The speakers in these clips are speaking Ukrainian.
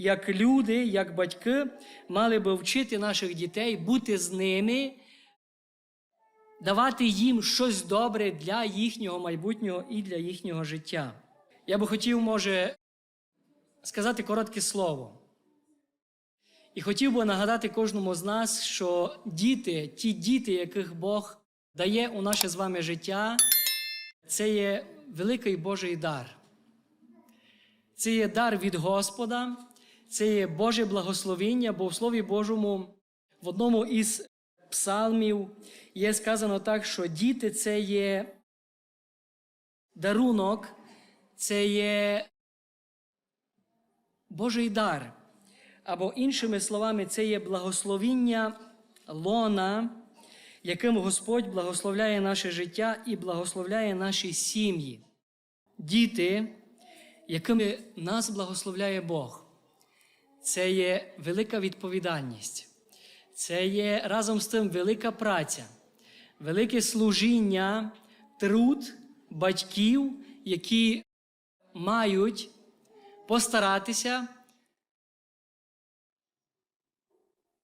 як люди, як батьки, мали би вчити наших дітей, бути з ними, давати їм щось добре для їхнього майбутнього і для їхнього життя. Я би хотів, може, сказати коротке слово. І хотів би нагадати кожному з нас, що діти, ті діти, яких Бог дає у наше з вами життя, це є великий Божий дар. Це є дар від Господа, це є Боже благословіння, бо в Слові Божому в одному із псалмів є сказано так, що діти це є дарунок, це є Божий дар. Або іншими словами, це є благословіння лона, яким Господь благословляє наше життя і благословляє наші сім'ї. Діти, якими нас благословляє Бог, це є велика відповідальність, це є разом з тим велика праця, велике служіння, труд батьків, які мають постаратися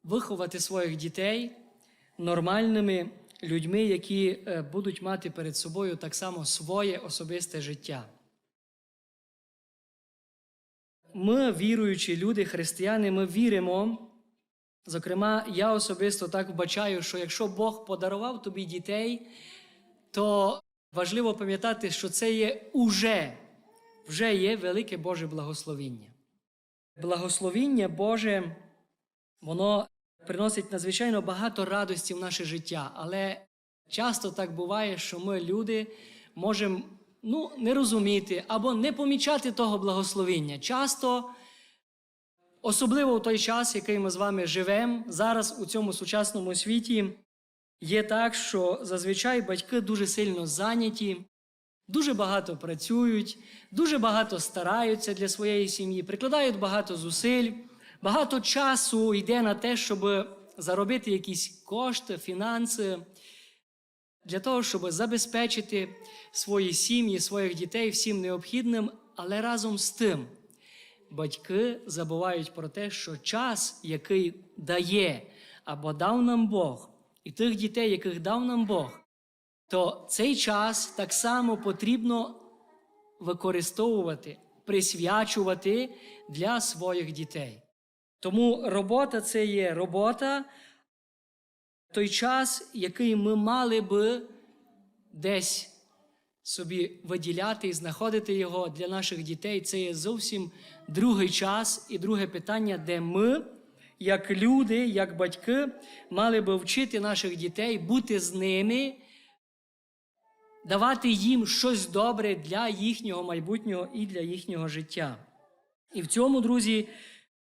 виховати своїх дітей нормальними людьми, які е, будуть мати перед собою так само своє особисте життя. Ми, віруючі люди, християни, ми віримо. Зокрема, я особисто так вбачаю, що якщо Бог подарував тобі дітей, то важливо пам'ятати, що це є уже, вже є велике Боже благословіння. Благословіння Боже, воно приносить надзвичайно багато радості в наше життя, але часто так буває, що ми, люди, можемо ну, не розуміти або не помічати того благословіння. Часто, особливо в той час, який ми з вами живемо, зараз у цьому сучасному світі, є так, що зазвичай батьки дуже сильно зайняті, дуже багато працюють, дуже багато стараються для своєї сім'ї, прикладають багато зусиль. Багато часу йде на те, щоб заробити якісь кошти, фінанси, для того, щоб забезпечити свої сім'ї, своїх дітей всім необхідним, але разом з тим батьки забувають про те, що час, який дає або дав нам Бог, і тих дітей, яких дав нам Бог, то цей час так само потрібно використовувати, присвячувати для своїх дітей. Тому робота це є робота, той час, який ми мали би десь собі виділяти і знаходити його для наших дітей, це є зовсім другий час і друге питання, де ми, як люди, як батьки, мали би вчити наших дітей бути з ними, давати їм щось добре для їхнього майбутнього і для їхнього життя. І в цьому, друзі,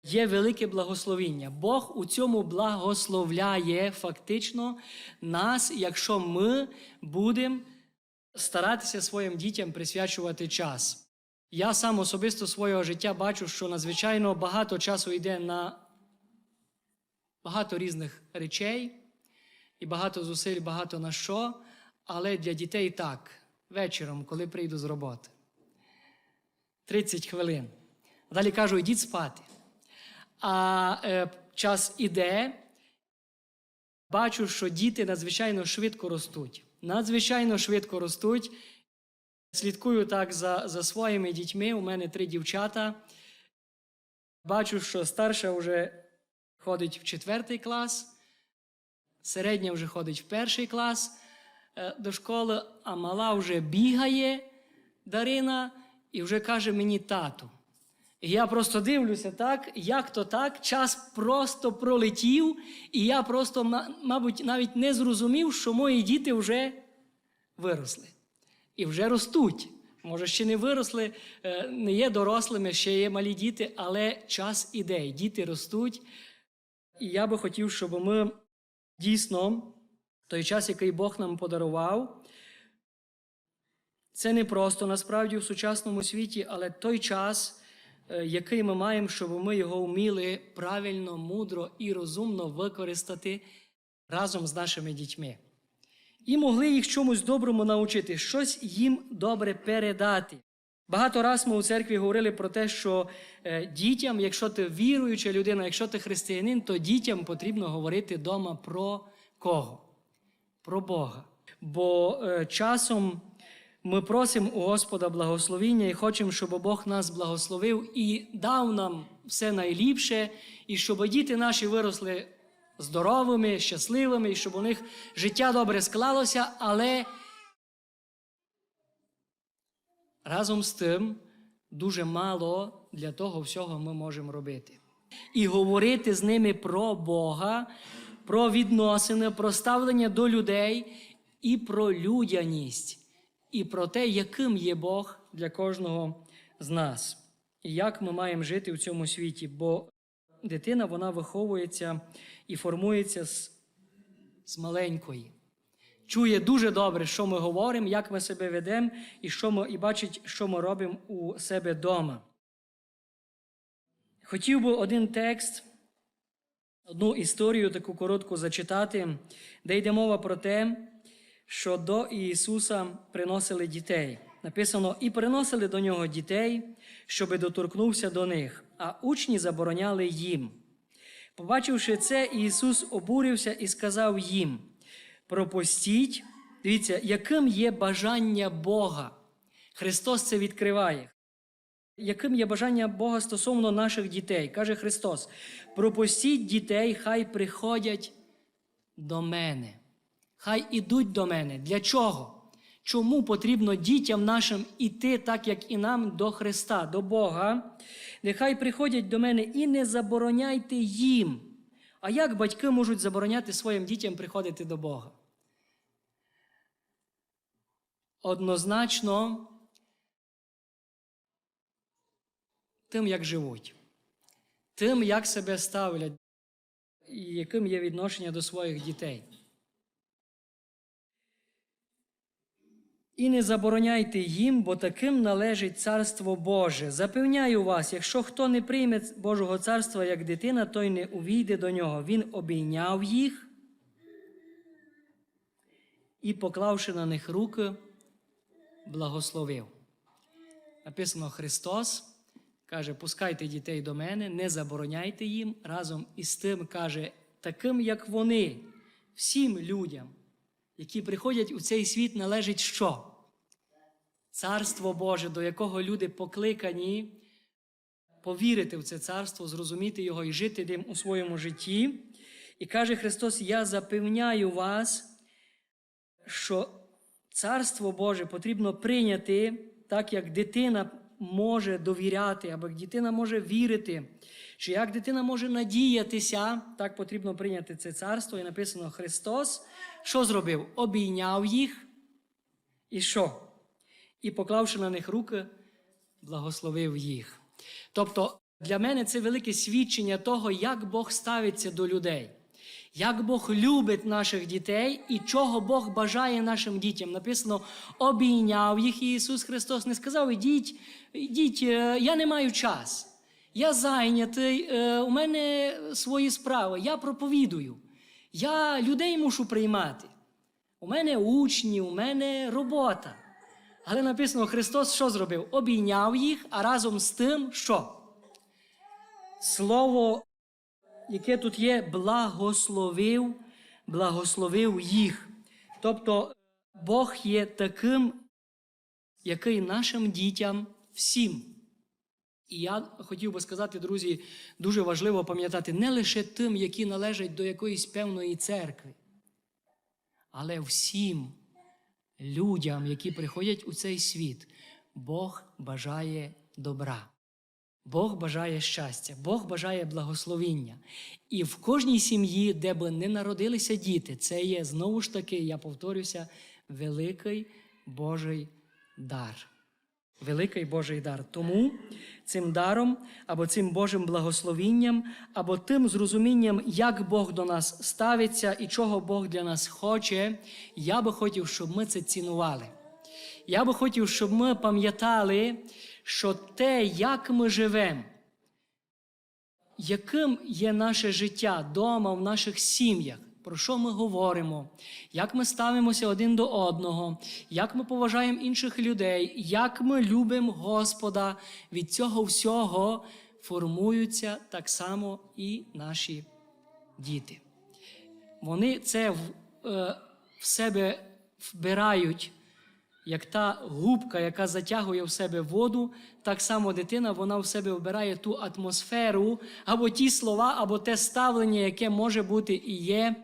є велике благословіння. Бог у цьому благословляє фактично нас, якщо ми будемо старатися своїм дітям присвячувати час. Я сам особисто свого життя бачу, що надзвичайно багато часу йде на багато різних речей, і багато зусиль, багато на що, але для дітей так, вечором, коли прийду з роботи. 30 хвилин. Далі кажу, йдіть спати. А е, час іде, бачу, що діти надзвичайно швидко ростуть. Надзвичайно швидко ростуть. Слідкую так за, за своїми дітьми. У мене три дівчата. Бачу, що старша вже ходить в четвертий клас, середня вже ходить в перший клас е, до школи, а мала вже бігає Дарина і вже каже мені тату. Я просто дивлюся, так, як то так, час просто пролетів, і я просто, мабуть, навіть не зрозумів, що мої діти вже виросли і вже ростуть. Може, ще не виросли, е, не є дорослими, ще є малі діти, але час іде, діти ростуть. І я би хотів, щоб ми дійсно той час, який Бог нам подарував, це не просто насправді в сучасному світі, але той час. Е, який ми маємо, щоб ми його вміли правильно, мудро і розумно використати разом з нашими дітьми. І могли їх чомусь доброму навчити, щось їм добре передати. Багато раз ми у церкві говорили про те, що е, дітям, якщо ти віруюча людина, якщо ти християнин, то дітям потрібно говорити вдома про кого? Про Бога. Бо е, часом ми просимо у Господа благословіння і хочемо, щоб Бог нас благословив і дав нам все найліпше, і щоб діти наші виросли здоровими, щасливими, і щоб у них життя добре склалося, але разом з тим дуже мало для того всього ми можемо робити. І говорити з ними про Бога, про відносини, про ставлення до людей і про людяність, і про те, яким є Бог для кожного з нас, і як ми маємо жити в цьому світі. Бо дитина вона виховується і формується з, з маленької. Чує дуже добре, що ми говоримо, як ми себе ведемо, і що ми, і бачить, що ми робимо у себе вдома. Хотів би один текст, одну історію таку коротку зачитати, де йде мова про те, що до Ісуса приносили дітей. Написано, і приносили до нього дітей, щоби доторкнувся до них, а учні забороняли їм. Побачивши це, Ісус обурився і сказав їм: пропустіть, дивіться, яким є бажання Бога. Христос це відкриває. Яким є бажання Бога стосовно наших дітей? Каже Христос: пропустіть дітей, хай приходять до мене. Хай ідуть до мене. Для чого? Чому потрібно дітям нашим іти, так як і нам, до Христа, до Бога? Нехай приходять до мене і не забороняйте їм. А як батьки можуть забороняти своїм дітям приходити до Бога? Однозначно тим, як живуть, тим, як себе ставлять, яким є відношення до своїх дітей. І не забороняйте їм, бо таким належить Царство Боже. Запевняю вас, якщо хто не прийме Божого царства як дитина, той не увійде до нього. Він обійняв їх і, поклавши на них руки, благословив. Написано Христос каже: пускайте дітей до мене, не забороняйте їм. Разом із тим каже, таким, як вони, всім людям які приходять у цей світ, належить що? Царство Боже, до якого люди покликані повірити в це царство, зрозуміти його і жити ним у своєму житті. І каже Христос: Я запевняю вас, що Царство Боже потрібно прийняти так, як дитина може довіряти, або як дитина може вірити, що як дитина може надіятися, так потрібно прийняти це царство. І написано Христос, що зробив? Обійняв їх і що? І поклавши на них руки, благословив їх. Тобто для мене це велике свідчення того, як Бог ставиться до людей. Як Бог любить наших дітей і чого Бог бажає нашим дітям. Написано, обійняв їх Ісус Христос не сказав: ідіть, ідіть, е, я не маю час. Я зайнятий, е, у мене свої справи, я проповідую. Я людей мушу приймати. У мене учні, у мене робота. Але написано, Христос що зробив? Обійняв їх, а разом з тим, що? Слово яке тут є, благословив, благословив їх. Тобто Бог є таким, який нашим дітям всім. І я хотів би сказати, друзі, дуже важливо пам'ятати не лише тим, які належать до якоїсь певної церкви, але всім людям, які приходять у цей світ, Бог бажає добра. Бог бажає щастя, Бог бажає благословіння. І в кожній сім'ї, де би не народилися діти, це є знову ж таки, я повторюся, великий Божий дар. Великий Божий дар. Тому цим даром, або цим Божим благословінням, або тим зрозумінням, як Бог до нас ставиться і чого Бог для нас хоче, я би хотів, щоб ми це цінували. Я би хотів, щоб ми пам'ятали, що те, як ми живемо, яким є наше життя вдома, в наших сім'ях, про що ми говоримо, як ми ставимося один до одного, як ми поважаємо інших людей, як ми любимо Господа. Від цього всього формуються так само і наші діти. Вони це в, е, в себе вбирають, як та губка, яка затягує в себе воду, так само дитина вона в себе вбирає ту атмосферу, або ті слова, або те ставлення, яке може бути і є,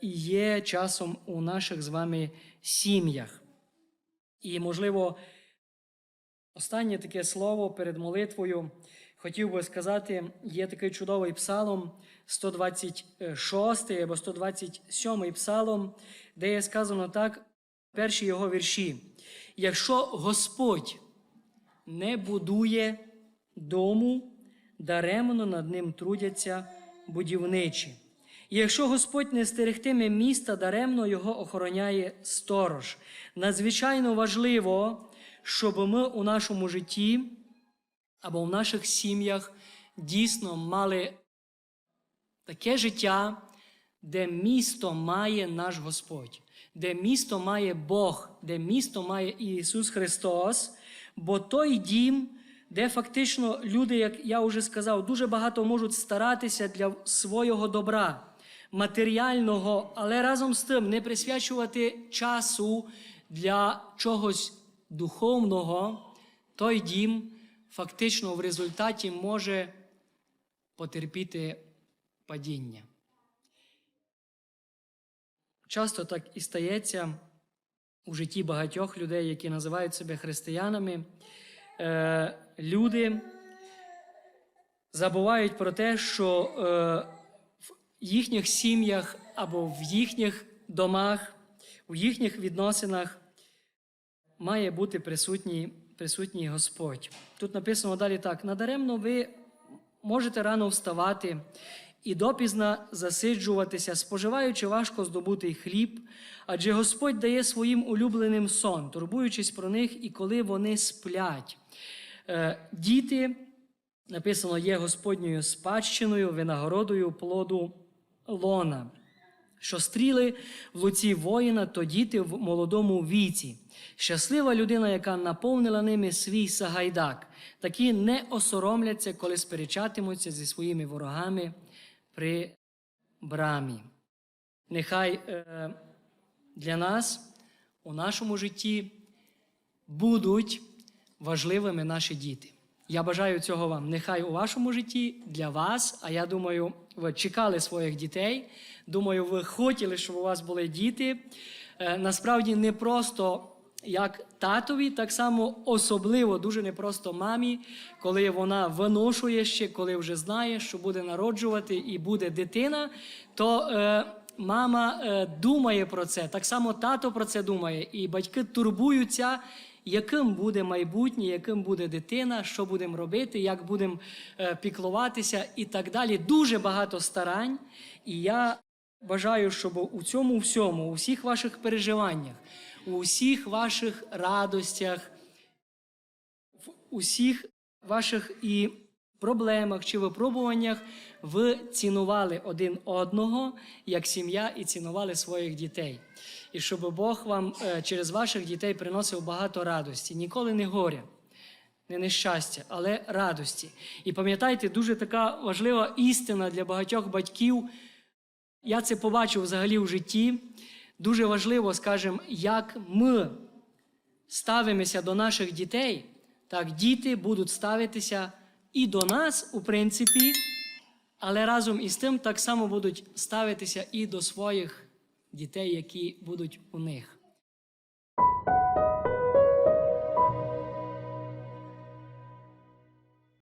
і є часом у наших з вами сім'ях. І, можливо, останнє таке слово перед молитвою хотів би сказати, є такий чудовий псалом 126 або 127 псалом, де є сказано так, перші його вірші. Якщо Господь не будує дому, даремно над ним трудяться будівничі. І якщо Господь не стерегтиме міста, даремно його охороняє сторож. Надзвичайно важливо, щоб ми у нашому житті або в наших сім'ях дійсно мали таке життя, де місто має наш Господь, де місто має Бог, де місто має Ісус Христос, бо той дім, де фактично люди, як я вже сказав, дуже багато можуть старатися для свого добра, матеріального, але разом з тим не присвячувати часу для чогось духовного, той дім фактично в результаті може потерпіти падіння. Часто так і стається у житті багатьох людей, які називають себе християнами. Е, люди забувають про те, що е, в їхніх сім'ях або в їхніх домах, у їхніх відносинах має бути присутній, присутній Господь. Тут написано далі так: надаремно ви можете рано вставати і допізна засиджуватися, споживаючи важко здобутий хліб, адже Господь дає своїм улюбленим сон, турбуючись про них і коли вони сплять. Е, Діти, написано, є Господньою спадщиною, винагородою плоду лона. Що стріли в луці воїна, то діти в молодому віці. Щаслива людина, яка наповнила ними свій сагайдак, такі не осоромляться, коли сперечатимуться зі своїми ворогами при брамі. Нехай е, для нас у нашому житті будуть важливими наші діти. Я бажаю цього вам. Нехай у вашому житті для вас, а я думаю, ви чекали своїх дітей. Думаю, ви хотіли, щоб у вас були діти. Е, насправді не просто як татові, так само особливо дуже непросто мамі, коли вона виношує ще, коли вже знає, що буде народжувати і буде дитина, то е, мама е, думає про це. Так само тато про це думає, і батьки турбуються. Яким буде майбутнє, яким буде дитина, що будемо робити, як будемо е, піклуватися і так далі. Дуже багато старань. І я бажаю, щоб у цьому всьому, у всіх ваших переживаннях, у всіх ваших радостях, в усіх ваших і проблемах чи випробуваннях ви цінували один одного як сім'я і цінували своїх дітей. І щоб Бог вам е, через ваших дітей приносив багато радості, ніколи не горя. Не нещастя, але радості. І пам'ятайте, дуже така важлива істина для багатьох батьків. Я це побачив взагалі в житті. Дуже важливо, скажімо, як ми ставимося до наших дітей, так діти будуть ставитися і до нас, у принципі, але разом із тим так само будуть ставитися і до своїх дітей, які будуть у них.